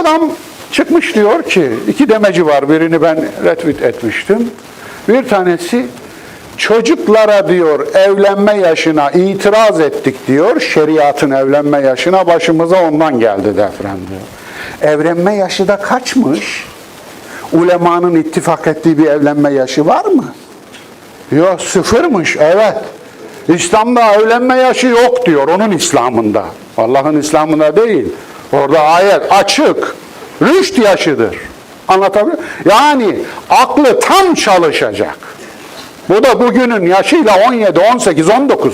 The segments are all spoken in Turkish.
adam çıkmış diyor ki, iki demeci var, birini ben retweet etmiştim. Bir tanesi, çocuklara diyor evlenme yaşına itiraz ettik diyor, şeriatın evlenme yaşına başımıza ondan geldi deprem diyor. Evlenme yaşı da kaçmış? Ulemanın ittifak ettiği bir evlenme yaşı var mı? Yok sıfırmış evet. İslam'da evlenme yaşı yok diyor onun İslam'ında. Allah'ın İslam'ında değil. Orada ayet açık. Rüşt yaşıdır. Anlatabiliyor muyum? Yani aklı tam çalışacak. Bu da bugünün yaşıyla 17, 18, 19'dur.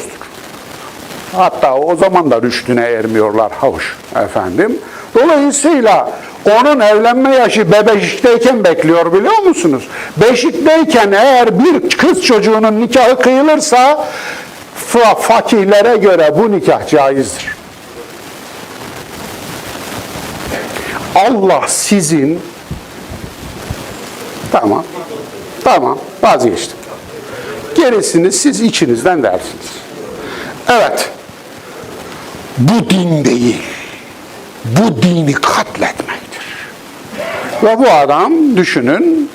Hatta o zaman da rüştüne ermiyorlar havuş efendim. Dolayısıyla onun evlenme yaşı bebeşikteyken bekliyor biliyor musunuz? Beşikteyken eğer bir kız çocuğunun nikahı kıyılırsa fa- fakihlere göre bu nikah caizdir. Allah sizin tamam tamam vazgeçtim. Gerisini siz içinizden dersiniz. Evet. Bu din değil. Bu dini katletmektir. Ve bu adam düşünün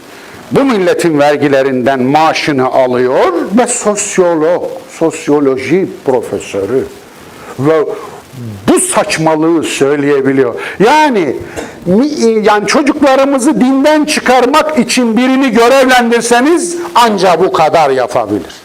bu milletin vergilerinden maaşını alıyor ve sosyolog, sosyoloji profesörü ve bu saçmalığı söyleyebiliyor. Yani mi- yani çocuklarımızı dinden çıkarmak için birini görevlendirseniz anca bu kadar yapabilir.